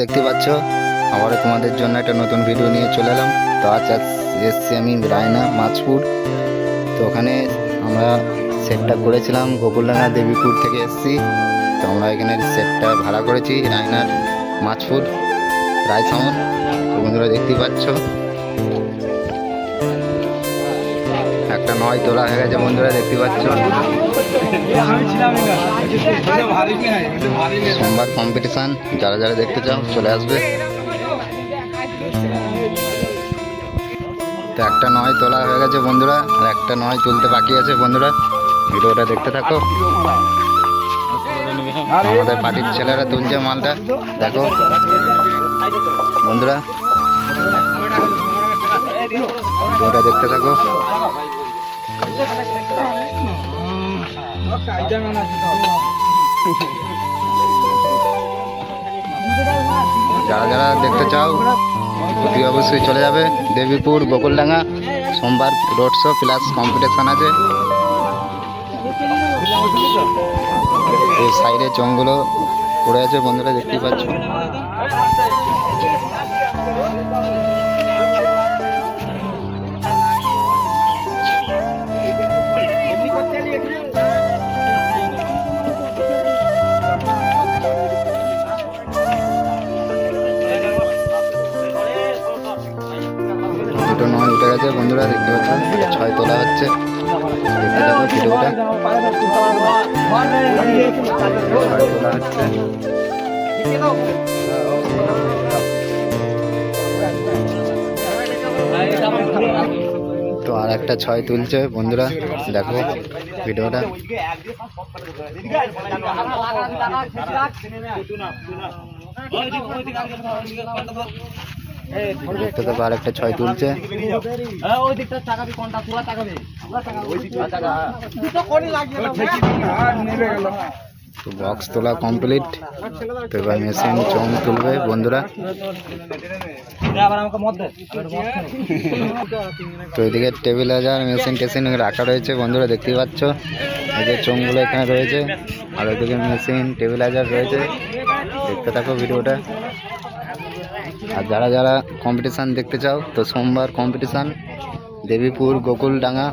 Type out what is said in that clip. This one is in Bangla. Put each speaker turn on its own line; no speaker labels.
দেখতে পাচ্ছ? আবারও তোমাদের জন্য একটা নতুন ভিডিও নিয়ে চলে এলাম। তো আজ এসছি আমি রায়না মাছপুর। তো ওখানে আমরা সেটটা করেছিলাম গোকুলডাঙ্গা দেবীপুর থেকে এসছি। তো আমরা এখানে সেটটা ভাড়া করেছি, রায়নার মাছপুর রায়সামন তো বন্ধুরা দেখতেই পাচ্ছ? একটা নয় তোলা হয়ে গেছে বন্ধুরা, দেখতে পাচ্ছ। সোমবার কম্পিটিশন যারা যারা দেখতে চাও, চলে আসবে। একটা নয় তোলা হয়ে গেছে বন্ধুরা, আর একটা নয় তুলতে বাকি আছে বন্ধুরা। ভিডিওটা দেখতে থাকো। আমাদের পার্টির ছেলেরা তুলছে মালটা, দেখো। বন্ধুরা, ভিডিওটা দেখতে থাকো। যারা যারা দেখতে চাও, অতি অবশ্যই চলে যাবে। দেবীপুর গোকুলডাঙ্গা সোমবার রোড শো প্লাস কম্পিটিশান আছে। এই সাইডে চোঙগুলো পড়ে আছে, বন্ধুরা দেখতেই পাচ্ছ। দুটো নয়, উঠে গেছে। বন্ধুরা, দেখতে পাচ্ছ, ছয় তোলা হচ্ছে। ভিডিওটা। ছয় তোলা হচ্ছে। তো আর একটা ছয় তুলছে, বন্ধুরা, দেখো ভিডিওটা। দেখতে থাকো আর একটা ছয় তুলছে। তো বক্স তোলা কমপ্লিট তো এবার মেশিন চং তুলবে বন্ধুরা। তো এদিকে টেবিল হাজার মেশিন টেশিন রাখা রয়েছে বন্ধুরা দেখতেই পাচ্ছ? এই যে চোঙগুলো এখানে রয়েছে। আর ওইদিকে মেশিন টেবিল হাজার রয়েছে। দেখতে থাকো ভিডিওটা। আর যারা যারা কম্পিটিশান দেখতে চাও তো সোমবার কম্পিটিশান দেবীপুর গোকুলডাঙ্গা।